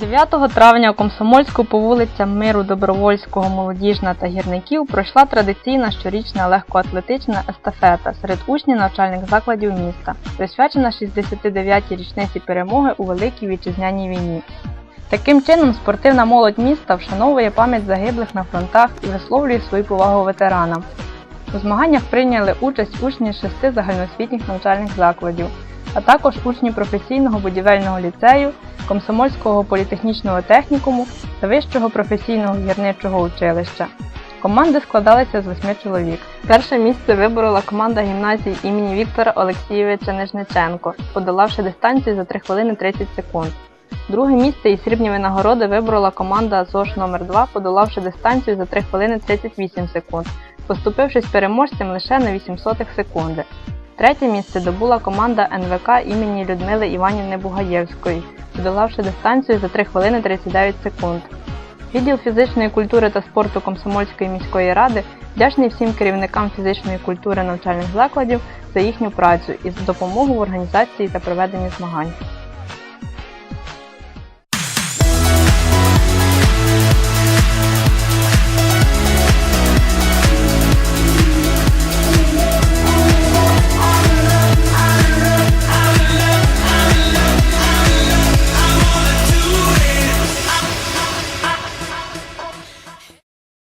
9 травня у Комсомольську по вулицям Миру Добровольського, Молодіжна та Гірників пройшла традиційна щорічна легкоатлетична естафета серед учнів навчальних закладів міста, присвячена 69-й річниці перемоги у Великій Вітчизняній війні. Таким чином, спортивна молодь міста вшановує пам'ять загиблих на фронтах і висловлює свою повагу ветеранам. У змаганнях прийняли участь учні шести загальноосвітніх навчальних закладів, а також учні професійного будівельного ліцею, Комсомольського політехнічного технікуму та Вищого професійного гірничого училища. Команди складалися з восьми чоловік. Перше місце виборола команда гімназії імені Віктора Олексійовича Нежниченко, подолавши дистанцію за 3 хвилини 30 секунд. Друге місце і срібні винагороди виборола команда ЗОШ номер 2 подолавши дистанцію за 3 хвилини 38 секунд, поступившись переможцем лише на 800 секунди. Третє місце добула команда НВК імені Людмили Іванівни Бугаєвської, подолавши дистанцію за 3 хвилини 39 секунд. Відділ фізичної культури та спорту Комсомольської міської ради вдячний всім керівникам фізичної культури навчальних закладів за їхню працю і за допомогу в організації та проведенні змагань.